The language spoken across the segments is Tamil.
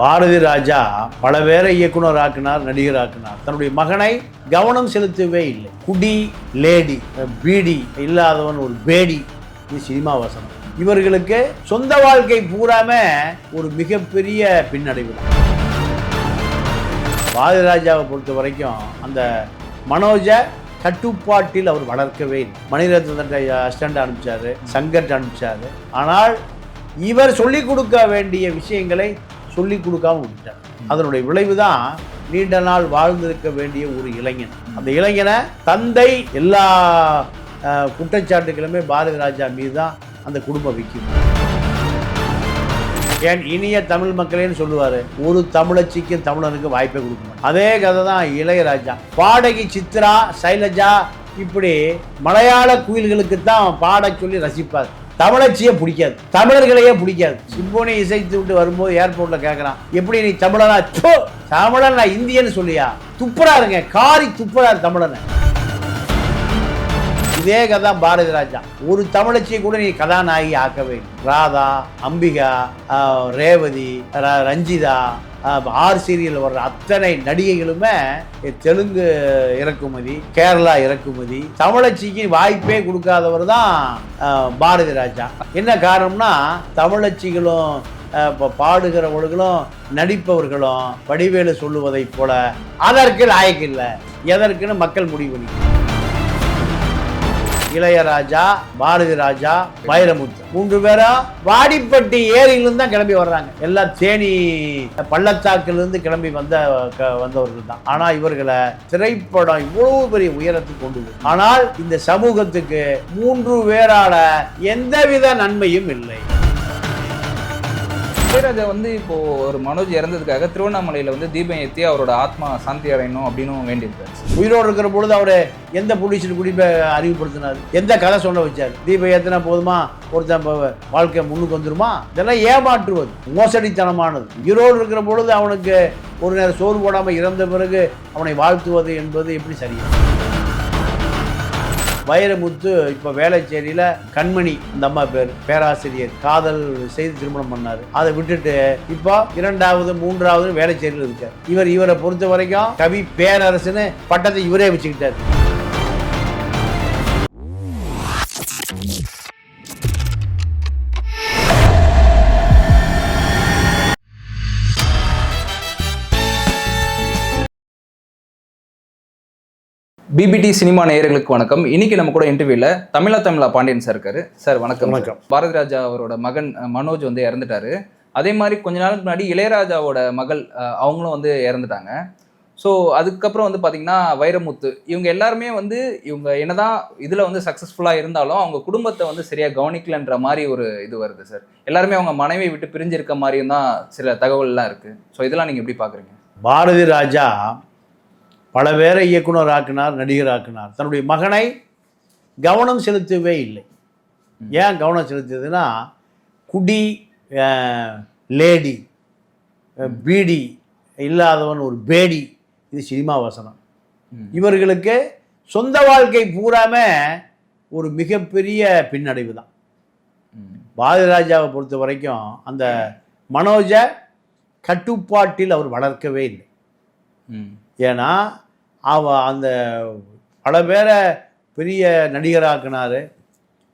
பாரதி ராஜா பல பேரை இயக்குனர் ஆக்கினார் நடிகர் ஆக்கினார் தன்னுடைய மகனை கவனம் செலுத்தவே இல்லை. குடி லேடி பீடி இல்லாதவன் ஒரு பேடி இது சினிமா வசனம். இவர்களுக்கு சொந்த வாழ்க்கை பூராம ஒரு மிகப்பெரிய பின்னடைவு. பாரதி ராஜாவை பொறுத்த வரைக்கும் அந்த மனோஜை கட்டுப்பாட்டில் அவர் வளர்க்கவே இல்லை. மணிரத்னத்தை அஸ்டண்ட் அனுப்பிச்சாரு சங்கர் அனுப்பிச்சாரு. ஆனால் இவர் சொல்லிக் கொடுக்க வேண்டிய விஷயங்களை சொல்லிக் கொடுக்காம விட்டார் அதனுடைய விளைவு தான் நீண்ட நாள் வாழ்ந்திருக்க வேண்டிய ஒரு இளைஞன். அந்த இளைஞனை தந்தை எல்லா குற்றச்சாட்டுகளுமே பாரதி ராஜா மீது தான் அந்த குடும்பம் வைக்கும் ஏன் இனிய தமிழ் மக்களேன்னு சொல்லுவார் ஒரு தமிழச்சிக்கும் தமிழனுக்கு வாய்ப்பே கொடுக்கணும் அதே கதை தான் இளையராஜா. பாடகி சித்ரா சைலஜா இப்படி மலையாள குயில்களுக்கு தான் பாட சொல்லி ரசிப்பார். தமிழச்சியே பிடிக்காது. தமிழர்களையே பிடிக்காது. சிம்போனி இசைத்து விட்டு வரும்போது ஏர்போர்ட்ல கேட்கறான் எப்படி நீ தமிழனா? தமிழன் நான் இந்தியன்னு சொல்லியா? துப்புறாருங்க காரி துப்புறாரு தமிழனை. இதே கதை பாரதி ராஜா. ஒரு தமிழச்சியை கூட நீ கதாநாயகி ஆக்கவே வேண்டும். ராதா அம்பிகா ரேவதி ரஞ்சிதா ஆர் சீரியல் வர்ற அத்தனை நடிகைகளுமே தெலுங்கு இறக்குமதி கேரளா இறக்குமதி தமிழச்சிக்கு வாய்ப்பே கொடுக்காதவர் தான் பாரதி ராஜா. என்ன காரணம்னா தமிழச்சிகளும் இப்போ பாடுகிறவர்களும் நடிப்பவர்களும் வடிவேலு சொல்லுவதைப் போல அதற்கு லாயக்கு இல்லை எதற்குன்னு மக்கள் முடிவு பண்ணிக்கணும். இளையராஜா பாரதி ராஜா வைரமுத்து. மூன்று பேரா வாடிப்பட்டி ஏரியிலிருந்து தான் கிளம்பி வர்றாங்க. எல்லாம் தேனி பள்ளத்தாக்கிலிருந்து கிளம்பி வந்த க- வந்தவர்கள் தான். ஆனால் இவர்களை திரைப்படம் இவ்வளவு பெரிய உயரத்துக்கு கொண்டு ஆனால் இந்த சமூகத்துக்கு மூன்று பேரால எந்தவித நன்மையும் இல்லை. இளையராஜா வந்து இப்போ ஒரு மனோஜ் இறந்ததுக்காக திருவண்ணாமலையில வந்து தீபம் ஏற்றி அவரோட ஆத்மா சாந்தி அடையணும் அப்படின்னு வேண்டியிருக்காரு. உயிரோடு இருக்கிற பொழுது அவரு எந்த போலீஸில் குடிப்பை அறிவுப்படுத்தினார் எந்த கதை சொல்ல வச்சார்? தீபம் ஏத்தினா போதுமா? ஒருத்தன் வாழ்க்கை முன்னுக்கு வந்துருமா? இதெல்லாம் ஏமாற்றுவது மோசடித்தனமானது. உயிரோடு இருக்கிற பொழுது அவனுக்கு ஒரு நேரம் சோறு போடாமல் இறந்த பிறகு அவனை வாழ்த்துவது என்பது எப்படி சரியா வைரமுத்து இப்போ வேளச்சேரியில் கண்மணி இந்த அம்மா பேர். பேராசிரியர். காதல் செய்து திருமணம் பண்ணார். அதை விட்டுட்டு இப்போ இரண்டாவது மூன்றாவது வேளச்சேரியில் இருக்கார். இவர் இவரை பொறுத்த வரைக்கும் கவி பேரரசுன்னு பட்டத்தை இவரே வச்சுக்கிட்டார். பிபிடி சினிமா நேயர்களுக்கு வணக்கம். இன்னைக்கு நம்ம கூட இன்டர்வியூல தமிழா தமிழா பாண்டியன் சார் இருக்காரு. சார் வணக்கம். வணக்கம். பாரதி ராஜா அவரோட மகன் மனோஜ் வந்து இறந்துட்டாரு. அதே மாதிரி கொஞ்ச நாளுக்கு முன்னாடி இளையராஜாவோட மகள் அவங்களும் வந்து இறந்துட்டாங்க. ஸோ அதுக்கப்புறம் வந்து பார்த்தீங்கன்னா வைரமுத்து. இவங்க எல்லாருமே வந்து இவங்க என்னதான் இதில் வந்து சக்ஸஸ்ஃபுல்லாக இருந்தாலும் அவங்க குடும்பத்தை வந்து சரியாக கவனிக்கலன்ற மாதிரி ஒரு இது வருது சார் எல்லாருமே அவங்க மனைவியை விட்டு பிரிஞ்சிருக்க மாதிரியும் தான் சில தகவல்லாம் இருக்குது ஸோ இதெல்லாம் நீங்கள் எப்படி பார்க்குறீங்க பாரதி ராஜா பல பேரை இயக்குனர் ஆக்கினார் நடிகர் ஆக்கினார். தன்னுடைய மகனை கவனம் செலுத்தவே இல்லை. ஏன் கவனம் செலுத்தியதுன்னா குடி லேடி பீடி இல்லாதவன் ஒரு பேடி. இது சினிமா வசனம். இவர்களுக்கு சொந்த வாழ்க்கை பூராம ஒரு மிகப்பெரிய பின்னடைவு தான். ம். பாரதி ராஜாவை பொறுத்த வரைக்கும் அந்த மனோஜை கட்டுப்பாட்டில் அவர் வளர்க்கவே இல்லை. ஏன்னா அவ அந்த பல பேரை பெரிய நடிகராக்குனாரு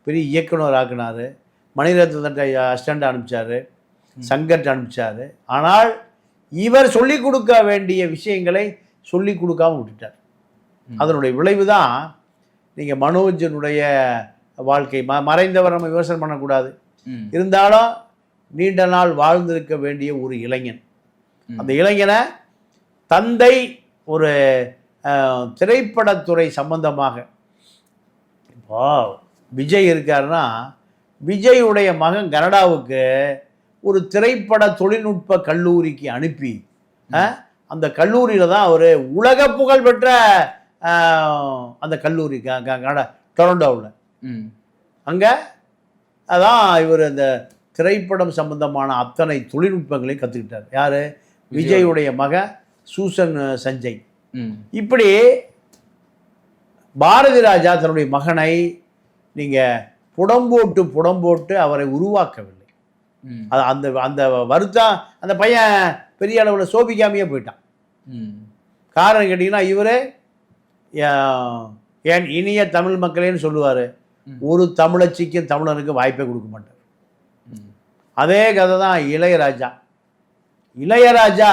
பெரிய இயக்குனர் ஆக்குனாரு மணிரத்னத்தை அசிஸ்டண்ட் அனுப்பிச்சாரு சங்கர் அனுப்பிச்சாரு ஆனால் இவர் சொல்லிக் கொடுக்க வேண்டிய விஷயங்களை சொல்லிக் கொடுக்காம விட்டுட்டார். அதனுடைய விளைவு தான் நீங்கள் மனோஜனுடைய வாழ்க்கை ம மறைந்தவர் நம்ம விமர்சனம் பண்ணக்கூடாது. இருந்தாலும் நீண்ட நாள் வாழ்ந்திருக்க வேண்டிய ஒரு இளைஞன். அந்த இளைஞனை தந்தை ஒரு திரைப்படத்துறை சம்பந்தமாக. இப்போ விஜய் இருக்காருன்னா விஜயுடைய மகன் கனடாவுக்கு ஒரு திரைப்பட தொழில்நுட்ப கல்லூரிக்கு அனுப்பி அந்த கல்லூரியில் தான் அவர் உலக புகழ் பெற்ற அந்த கல்லூரி கனடா டொரண்டோவில். அங்கே அதான் இவர் அந்த திரைப்படம் சம்பந்தமான அத்தனை தொழில்நுட்பங்களையும் கற்றுக்கிட்டார் யார்? விஜயுடைய மகன் சூசன் சஞ்சய். இப்படி பாரதி ராஜா தன்னுடைய மகனை நீங்கள் புடம்போட்டு புடம்போட்டு அவரை உருவாக்கவில்லை. அது அந்த அந்த வருத்தம் அந்த பையன் பெரிய அளவில் சோபிக்காமையே போயிட்டான். காரணம் கேட்டிங்கன்னா இவர் என் இனிய தமிழ் மக்களேன்னு சொல்லுவார். ஒரு தமிழச்சிக்கும் தமிழனுக்கு வாய்ப்பே கொடுக்க மாட்டார். அதே கதை தான் இளையராஜா இளையராஜா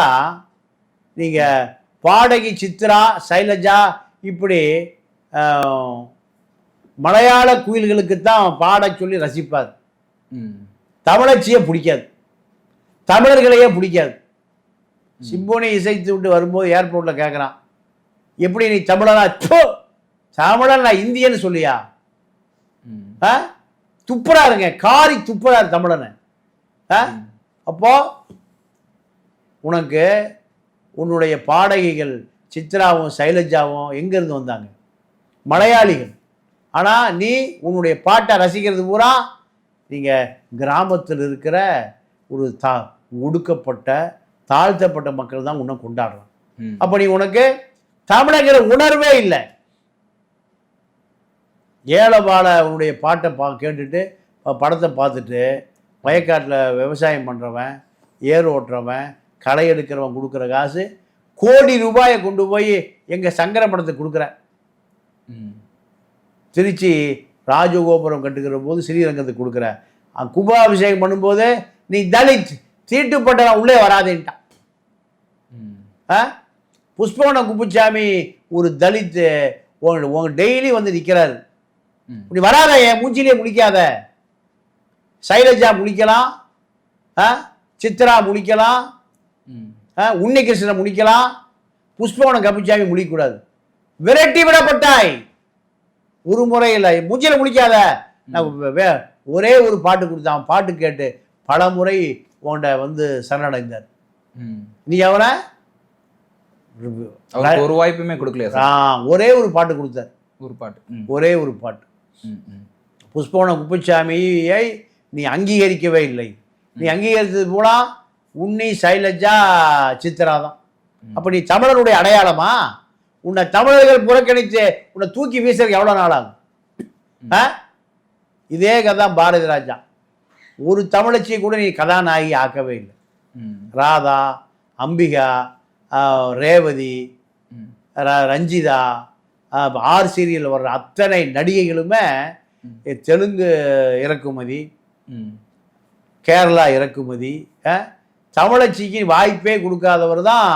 நீங்கள் பாடகி சித்ரா சைலஜா இப்படி மலையாள குயில்களுக்கு தான் பாட சொல்லி ரசிப்பார். ம். தமிழச்சியே பிடிக்காது. தமிழர்களையே பிடிக்காது. சிம்போனி இசைத்து விட்டு வரும்போது ஏர்போர்ட்டில் கேட்குறான் எப்படி நீ தமிழனா? தோ தமிழன் நான் இந்தியன்னு சொல்லியா? ம். ஆ? துப்புறா இருங்க. காரி துப்புறாரு தமிழனை. ஆ? அப்போ உனக்கு உன்னுடைய பாடகிகள் சித்ராவும் சைலஜாவும் எங்கேருந்து வந்தாங்க? மலையாளிகள். ஆனால் நீ உன்னுடைய பாட்டை ரசிக்கிறது பூரா நீங்கள் கிராமத்தில் இருக்கிற ஒரு தா ஒடுக்கப்பட்ட தாழ்த்தப்பட்ட மக்கள் தான் உன்னை கொண்டாடுறான். ம். அப்போ நீ உனக்கு தமிழங்கிற உணர்வே இல்லை. ஏழபால உன்னுடைய பாட்டை பா கேட்டுட்டு படத்தை பார்த்துட்டு வயக்காட்டில் விவசாயம் பண்ணுறவன் ஏர் ஓட்டுறவன் களை எடுக்கிறவன் கொடுக்குற காசு கோடி ரூபாயை கொண்டு போய் எங்கள் சங்கர படத்துக்கு கொடுக்குற ம். திருச்சி ராஜகோபுரம் கட்டுக்கிற போது ஸ்ரீரங்கத்துக்கு கொடுக்குற அஹ் கும்பாபிஷேகம் பண்ணும்போது நீ தலித் தீட்டுப்பட்டவன் உள்ளே வராதேன்ட்டான். ம். ஆ? புஷ்பவனம் குப்புச்சாமி ஒரு தலித் உங்க டெய்லி வந்து நிற்கிறாரு. இப்படி வராத என் மூஞ்சிலே முழிக்காத. சைலஜா முழிக்கலாம் ஆ? சித்ரா முழிக்கலாம் ம். ஆ உன்னிகிருஷ்ணன் முழிக்கலாம் புஷ்பவனம் கப்புச்சாமி முழிக்கக்கூடாது விரட்டி விடப்பட்டாய். ஒரு முறை இல்லை மூஞ்சில முழிக்காத நான் ஒரே ஒரு பாட்டு கொடுத்தான் பாட்டு கேட்டு பல முறை உன்ட வந்து சரணடைந்தார். நீ அவருக்கு ஒரு வாய்ப்புமே கொடுக்கலையா ஆ, ஒரே ஒரு பாட்டு கொடுத்தார். ஒரு பாட்டு. ஒரே ஒரு பாட்டு. புஷ்பவன குப்புச்சாமியை நீ அங்கீகரிக்கவே இல்லை. நீ அங்கீகரித்தது பூரா உன்னி சைலஜா சித்ரா தான். அப்போ நீ தமிழனுடைய அடையாளமா உன்னை தமிழர்கள் புறக்கணித்து உன்னை தூக்கி வீசுறதுக்கு எவ்வளோ நாள் ஆகும் ஆ இதே கதை தான் பாரதி ராஜா ஒரு தமிழச்சியை கூட நீ கதாநாயகி ஆக்கவே இல்லை. ராதா அம்பிகா ஆ, ரேவதி ரஞ்சிதா ஆர் சீரியல் வர்ற அத்தனை நடிகைகளுமே. தெலுங்கு இறக்குமதி. கேரளா இறக்குமதி ஆஹ் தமிழச்சிக்கு வாய்ப்பே கொடுக்காதவர் தான்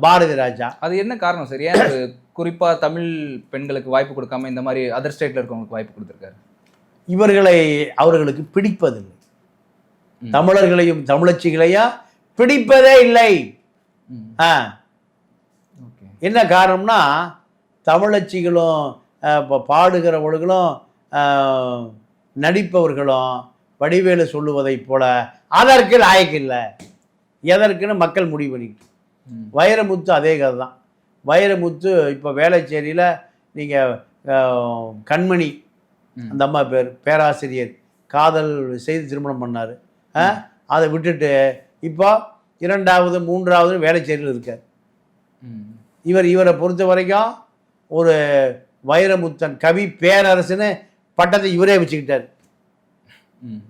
பாரதி ராஜா. அது என்ன காரணம் சார்? ஏன் ஒரு குறிப்பா தமிழ் பெண்களுக்கு வாய்ப்பு கொடுக்காம இந்த மாதிரி அதர் ஸ்டேட்ல இருக்கவங்களுக்கு வாய்ப்பு கொடுத்துருக்காரு? இவர்களை அவர்களுக்கு பிடிப்பதில்லை. தமிழர்களையும் தமிழச்சிகளையும் பிடிப்பதே இல்லை. ம். ஆ. ஓகே. என்ன காரணம்னா தமிழச்சிகளும் இப்போ பாடுகிறவர்களும் நடிப்பவர்களும் வடிவேலு சொல்லுவதைப் போல அதற்கு லாயக்கு இல்லை எதற்குன்னு மக்கள் முடிவு பண்ணிக்கிட்டு. வைரமுத்து அதே கதை தான் வைரமுத்து இப்போ வேளச்சேரியில் நீங்கள் கண்மணி. அந்த அம்மா பேர் பேராசிரியர் காதல் செய்து திருமணம் பண்ணார் அதை விட்டுட்டு இப்போ இரண்டாவது மூன்றாவது வேளச்சேரியில் இருக்கார். இவர் இவரை பொறுத்த வரைக்கும் ஒரு வைரமுத்தன் கவி பேரரசுன்னு பட்டத்தை இவரே வச்சுக்கிட்டார்.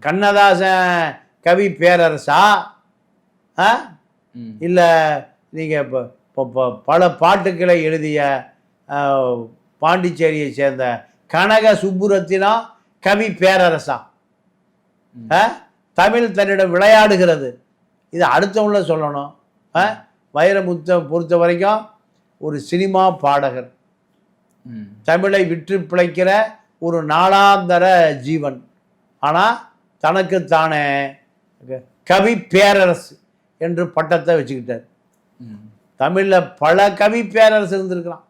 கண்ணதாசன் கவி பேரரசா. இல்லை நீங்கள் இப்போ பல பாட்டுக்களை எழுதிய பாண்டிச்சேரியை சேர்ந்த கனக சுப்புரத்தினம் கவி பேரரசா? தமிழ் தன்னிடம் விளையாடுகிறது இது அடுத்தவங்கள சொல்லணும்? வைரமுத்தை பொறுத்த வரைக்கும் ஒரு சினிமா பாடகர். தமிழை விற்று பிழைக்கிற ஒரு நாளாந்தர ஜீவன் ஆனால் தனக்குத்தானே தானே கவி பேரரசு என்று பட்டத்தை வச்சுக்கிட்டார். ம். தமிழில் பல கவி பேரரசு இருந்திருக்கலாம்.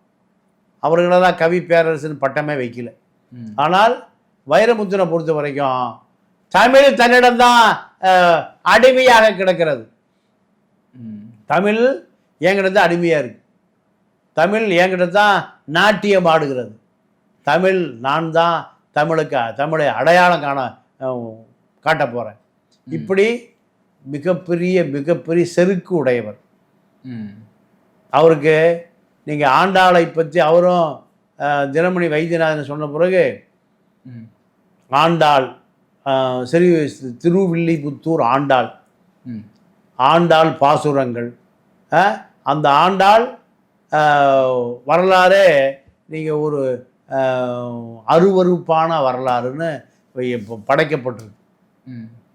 அவர்கள தான் கவி பேரரசுன்னு பட்டமே வைக்கல. ஆனால் வைரமுத்தினை பொறுத்த வரைக்கும் தமிழ் தன்னிடம்தான் அடிமையாக கிடக்கிறது. தமிழ் என்கிட்ட தான் அடிமையாக இருக்கு. தமிழ் என்கிட்ட தான் நாட்டியம் ஆடுகிறது. தமிழ் நான் தான் தமிழுக்கு தமிழை அடையாளம் காண காட்ட போகிறேன் இப்படி மிகப்பெரிய மிகப்பெரிய செருக்கு உடையவர். அவருக்கு நீங்கள் ஆண்டாளை பற்றி அவரும் தினமணி வைத்தியநாதன் சொன்ன பிறகு ம். ஆண்டாள் சரி திருவில்லிபுத்தூர் ஆண்டாள். ம். ஆண்டாள் பாசுரங்கள். அந்த ஆண்டாள் வரலாறே நீங்கள் ஒரு அருவருப்பான வரலாறுன்னு இப்போ படைக்கப்பட்டிருக்கு.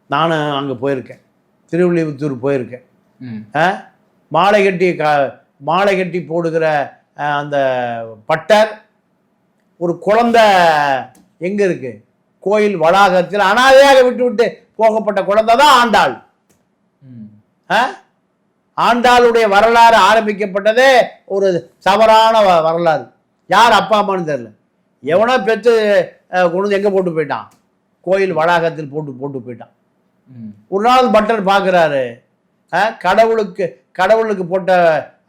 நானும் அங்கே போயிருக்கேன். திருவில்லிபுத்தூர் போயிருக்கேன்? மாலை கட்டி க மாலை கட்டி போடுகிற அந்த பட்டர் ஒரு குழந்தை எங்கே இருக்கு? கோயில் வளாகத்தில் அனாதையாக விட்டு விட்டு போகப்பட்ட குழந்தை தான் ஆண்டாள்? ஆண்டாளுடைய வரலாறு ஆரம்பிக்கப்பட்டதே ஒரு வ- வரலாறு. யார் அப்பா அம்மான்னு தெரியல. எவனோ பெற்று கொண்டு வந்து எங்கே போட்டு போயிட்டான்? கோயில் வளாகத்தில் போட்டு போட்டு போயிட்டான். ஒரு நாள் பட்டர் பார்க்குறாரு. கடவுளுக்கு கடவுளுக்கு போட்ட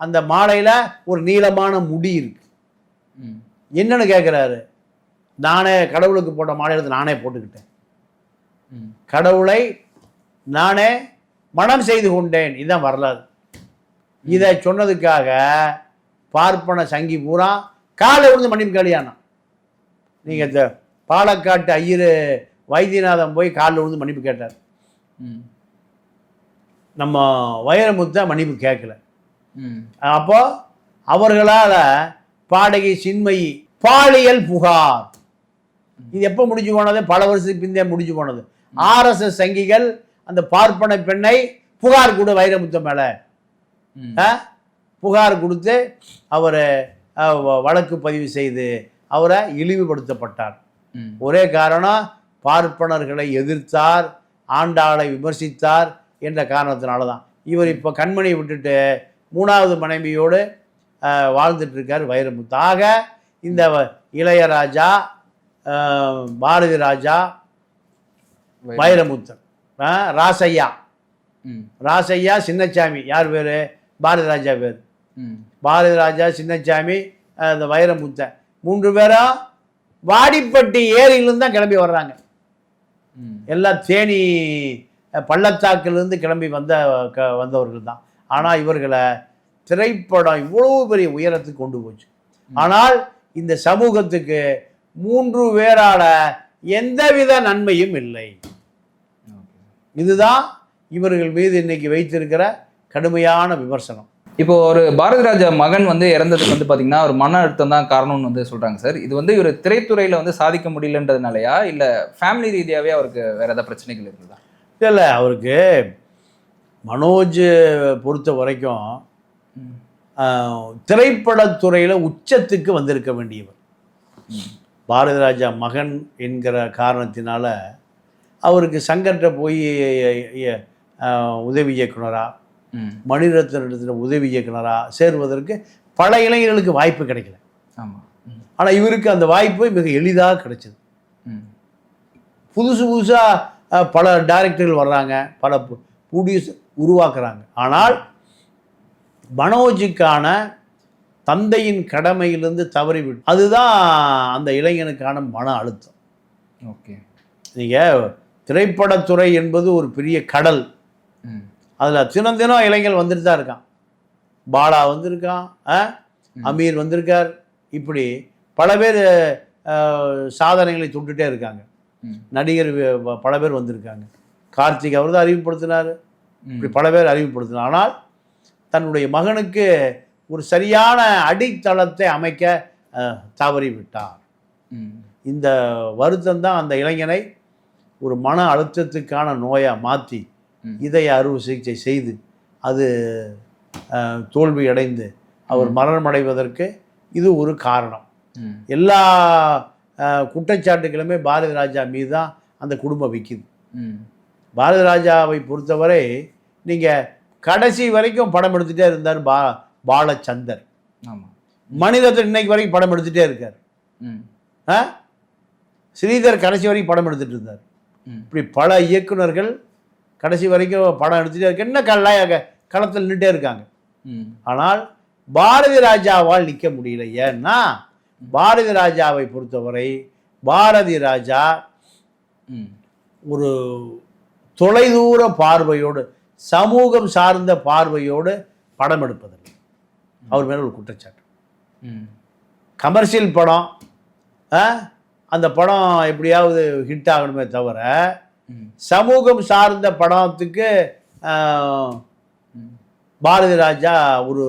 அந்த மாலையில் ஒரு நீளமான முடி இருக்கு. என்னன்னு கேட்குறாரு நானே கடவுளுக்கு போட்ட மாலையில் நானே போட்டுக்கிட்டேன். கடவுளை நானே மனம் செய்து கொண்டேன். இதுதான் வரலாறு. இதை சொன்னதுக்காக பார்ப்பன சங்கி பூரா காலை விழுந்து மன்னிப்பு கல்யாணம் நீங்கள் இந்த பாலக்காட்டு ஐயர் வைத்தியநாதன் போய் காலில் விழுந்து மன்னிப்பு கேட்டார். நம்ம வைரமுத்த மன்னிப்பு கேட்கல. அப்போ அவர்களால் பாடகி சின்மயி பாலியல் புகார். இது எப்போ முடிஞ்சு போனது? பல வருஷத்துக்கு பிந்தே முடிஞ்சு போனது. ஆர்எஸ்எஸ் சங்கிகள் அந்த பார்ப்பன பெண்ணை புகார் கொடு வைரமுத்து மேலே. புகார் கொடுத்து அவர் வழக்கு பதிவு செய்து அவரை இழிவுபடுத்தப்பட்டார். ஒரே காரணம் பார்ப்பனர்களை எதிர்த்தார் ஆண்டாளை விமர்சித்தார் என்ற காரணத்தினால தான் இவர் இப்போ கண்மணி விட்டுட்டு மூணாவது மனைவியோடு அஹ், வாழ்ந்துட்டு இருக்கார் வைரமுத்து. ஆக இந்த இளையராஜா பாரதி ராஜா வைரமுத்தன் ராசையா. ராசையா சின்னசாமி யார் பேர்? பாரதி ராஜா பேர். பாரதி ராஜா சின்னசாமி அஹ், இந்த வைரமுத்தன் மூன்று பேரும் வாடிப்பட்டி ஏரியிலிருந்து தான் கிளம்பி வர்றாங்க. எல்லாம் தேனி பள்ளத்தாக்கிலிருந்து கிளம்பி வந்த க வந்தவர்கள் தான். ஆனால் இவர்களை திரைப்படம் இவ்வளவு பெரிய உயரத்துக்கு கொண்டு போச்சு. ஆனால் இந்த சமூகத்துக்கு மூன்று பேரால எந்தவித நன்மையும் இல்லை. இதுதான் இவர்கள் மீது இன்னைக்கு வைத்திருக்கிற கடுமையான விமர்சனம். இப்போ ஒரு பாரதி ராஜா மகன் வந்து இறந்ததுக்கு வந்து பாத்தீங்கன்னா ஒரு மன அழுத்தம் தான் காரணம்னு வந்து சொல்றாங்க சார். இது வந்து இவர் திரைத்துறையில வந்து சாதிக்க முடியலன்றதுனாலயா? இல்ல ஃபேமிலி ரீதியாவே அவருக்கு வேற ஏதாவது பிரச்சனைகள் இருக்குதா? இல்லை அவருக்கு மனோஜ் பொறுத்த வரைக்கும் திரைப்படத்துறையில் உச்சத்துக்கு வந்திருக்க வேண்டியவர். ம். பாரதி ராஜா மகன் என்கிற காரணத்தினால அவருக்கு சங்கர்கிட்ட போய் உதவி இயக்குனரா? மணிரத்னத்தில் உதவி இயக்குனரா சேர்வதற்கு பல இளைஞர்களுக்கு வாய்ப்பு கிடைக்கல. ஆமா. ம். ஆனால் இவருக்கு அந்த வாய்ப்பு மிக எளிதாக கிடைச்சது. ம். புதுசு புதுசாக பல டைரக்டர்கள் வர்றாங்க பல ப்ரொடியூசர் உருவாக்குறாங்க. ஆனால் மனோஜுக்கான தந்தையின் கடமையிலிருந்து தவறிவிட்டு அதுதான் அந்த இளைஞனுக்கான மன அழுத்தம். ஓகே. நீங்கள் திரைப்படத்துறை என்பது ஒரு பெரிய கடல். ம். அதில் தினம் தினம் இளைஞர் வந்துட்டு தான் இருக்கான். பாலா வந்திருக்கான்? அமீர் வந்திருக்கார். இப்படி பல பேர் சாதனைகளை தொட்டுட்டே இருக்காங்க. நடிகர் பல பேர் வந்திருக்காங்க. கார்த்திக் அவர் தான் அறிமுகப்படுத்தினார். இப்படி பல பேர் அறிமுகப்படுத்தினார். ஆனால் தன்னுடைய மகனுக்கு ஒரு சரியான அடித்தளத்தை அமைக்க தவறிவிட்டார் இந்த வருத்தம் தான் அந்த இளைஞனை ஒரு மன அழுத்தத்துக்கான நோயாக மாற்றி. இதய அறுவை சிகிச்சை செய்து அது தோல்வி அடைந்து அவர் மரணமடைவதற்கு இது ஒரு காரணம். எல்லா குற்றச்சாட்டுகளுமே பாரதி ராஜா மீது தான் அந்த குடும்பம் விற்கிது பாரதி ராஜாவை பொறுத்தவரை நீங்கள் கடைசி வரைக்கும் படம் எடுத்துகிட்டே இருந்தார் பா பாலச்சந்தர். ஆமா. மனிதத்தில் இன்னைக்கு வரைக்கும் படம் எடுத்துகிட்டே இருக்கார். ம். ஆ? ஸ்ரீதர் கடைசி வரைக்கும் படம் எடுத்துட்டு இருந்தார். இப்படி பல இயக்குனர்கள் கடைசி வரைக்கும் படம் எடுத்துகிட்டே இருக்க. என்ன கல்ல களத்தில் நின்றுட்டே இருக்காங்க. ம். ஆனால் பாரதி ராஜாவால் நிற்க முடியல. ஏன்னா பாரதி ராஜாவை பொறுத்தவரை பாரதி ராஜா ஒரு தொலைதூர பார்வையோடு சமூகம் சார்ந்த பார்வையோடு படம் எடுப்பதில்லை. அவர் மேலே ஒரு குற்றச்சாட்டு. ம். கமர்ஷியல் படம் அந்த படம் எப்படியாவது ஹிட் ஆகணுமே தவிர. சமூகம் சார்ந்த படத்துக்கு. பாரதி ராஜா ஒரு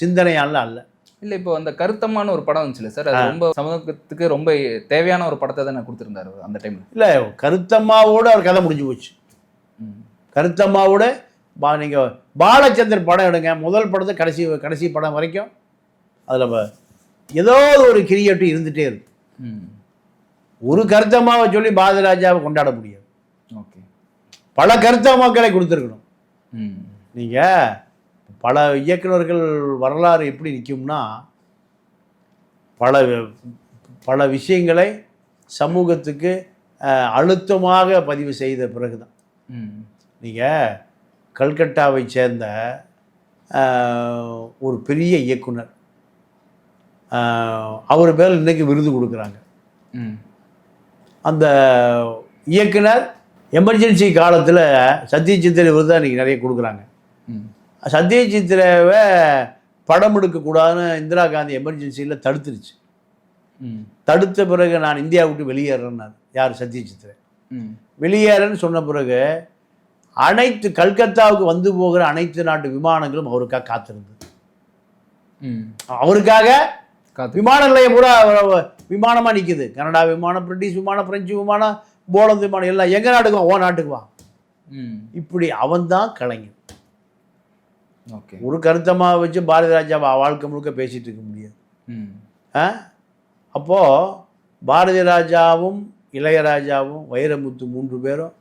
சிந்தனையால அல்ல. இல்ல இப்போ அந்த கருத்தமான ஒரு படம் வந்துச்சுல சார் அது ரொம்ப சமூகத்துக்கு ரொம்ப தேவையான ஒரு படத்தை தான் கொடுத்துருந்தாரு அந்த டைம்ல இல்லை கருத்தம்மாவோட அவர் கதை முடிஞ்சு போச்சு. கருத்தம்மாவோட பா நீங்கள் பாலச்சந்தர் படம் எடுங்க. முதல் படத்தை கடைசி கடைசி படம் வரைக்கும் அதில் ஏதோ ஒரு கிரியேட்டிவ் இருந்துகிட்டே இருக்கு. ஒரு கருத்தம்மாவை சொல்லி பாரதிராஜாவை கொண்டாட முடியாது. ஓகே. பல கருத்தம்மாக்களை கொடுத்துருக்கணும். ம். நீங்கள் பல இயக்குனர்கள் வரலாறு எப்படி நிற்கும்னா பல பல விஷயங்களை சமூகத்துக்கு அழுத்தமாக பதிவு செய்த பிறகு தான் ம். நீங்கள் கல்கட்டாவை சேர்ந்த ஒரு பெரிய இயக்குனர். அவர் பேர் இன்னைக்கு விருது கொடுக்குறாங்க. ம். அந்த இயக்குனர் எமர்ஜென்சி காலத்தில் சத்யஜித்திர விருது இன்றைக்கி நிறைய கொடுக்குறாங்க. ம். சத்யஜித்ராவை படம் எடுக்கக்கூடாதுன்னு இந்திரா காந்தி எமர்ஜென்சியில் தடுத்துருச்சு. தடுத்த பிறகு நான் இந்தியா விட்டு வெளியேறேன்னார். யார்? சத்யஜித்ரே ம். வெளியேறேன்னு சொன்ன பிறகு அனைத்து கல்கத்தாவுக்கு வந்து போகிற அனைத்து நாட்டு விமானங்களும் அவருக்காக காத்திருந்தது. அவருக்காக விமான நிலையம் பூரா விமானமாக நிற்குது கனடா விமானம் பிரிட்டிஷ் விமானம் பிரெஞ்சு விமானம் போலந்து விமானம் எல்லாம் எங்கள் நாட்டுக்கு வா? ஓ நாட்டுக்கு வா. ம். இப்படி அவன்தான் கலைஞன். ஓகே. ஒரு கருத்தமாக வச்சு பாரதி ராஜாவை வாழ்க்கை முழுக்க பேசிட்டு இருக்க முடியாது. ம். ஆ? அப்போது பாரதி ராஜாவும் இளையராஜாவும் வைரமுத்து மூன்று பேரும்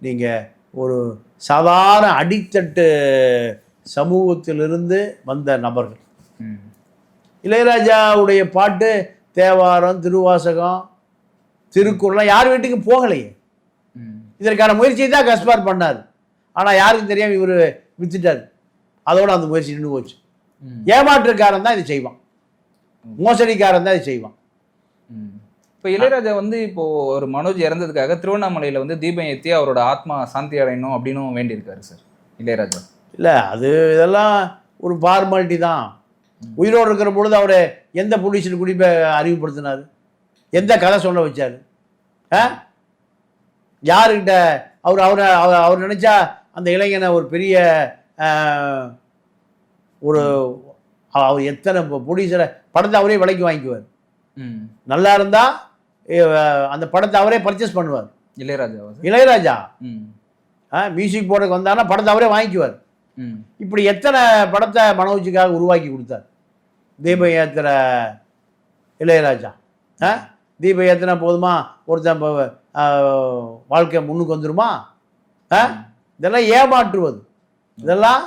நீங்கள் ஒரு சாதாரண அடித்தட்டு சமூகத்திலிருந்து வந்த நபர்கள். இளையராஜாவுடைய பாட்டு தேவாரம் திருவாசகம் திருக்குறள்லாம் யார் வீட்டுக்கும் போகலையே. இதற்கான முயற்சியை தான் கஸ்பார் பண்ணார். ஆனால் யாருக்கும் தெரியாமல் இவர் வித்துட்டார். அதோட அந்த முயற்சி நின்று போச்சு. ஏமாற்றுக்காரன் தான் இது செய்வான். மோசடிக்காரன் தான் இது செய்வான். இப்போ இளையராஜா வந்து இப்போ ஒரு மனோஜ் இறந்ததுக்காக திருவண்ணாமலையில வந்து தீபம் ஏற்றி அவரோட ஆத்மா சாந்தி அடையணும் அப்படின்னு வேண்டியிருக்காரு சார் இளையராஜா. இல்லை அது இதெல்லாம் ஒரு ஃபார்மாலிட்டி தான். உயிரோடு இருக்கிற பொழுது அவரை எந்த போலீஸில் குடிப்ப அறிவுப்படுத்தினார் எந்த கதை சொல்ல வச்சார்? ஆ? யாருக்கிட்ட? அவர் அவர் அவர் அவர் நினச்சா அந்த இளைஞனை ஒரு பெரிய ஆ, ஒரு அவர் எத்தனை போலீஸில் படத்தை அவரே விலைக்கு வாங்கிக்குவார். நல்லா இருந்தால் அந்த படத்தை அவரே பர்ச்சேஸ் பண்ணுவார். இளையராஜாவா சார் இளையராஜா? ம். மியூசிக் போர்டுக்கு வந்தாருன்னா படத்தை அவரே வாங்கிக்குவார். இப்படி எத்தனை படத்தை மனோஜுக்காக உருவாக்கி கொடுத்தார்? தீபம் ஏத்துற இளையராஜா. ஆ? தீபம் ஏத்துனா போதுமா? ஒருத்தன் வாழ்க்கை முன்னுக்கு வந்துருமா? ஆ? இதெல்லாம் ஏமாற்றுவது. இதெல்லாம்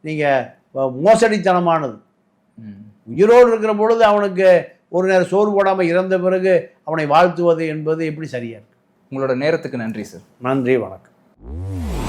நீங்கள் மோசடித்தனமானது. ம். உயிரோடு இருக்கிற பொழுது அவனுக்கு ஒரு நேரம் சோறு போடாமல் இறந்த பிறகு அவனை வாழ்த்துவது என்பது எப்படி சரியா இருக்கு? உங்களோட நேரத்துக்கு நன்றி சார். நன்றி வணக்கம்.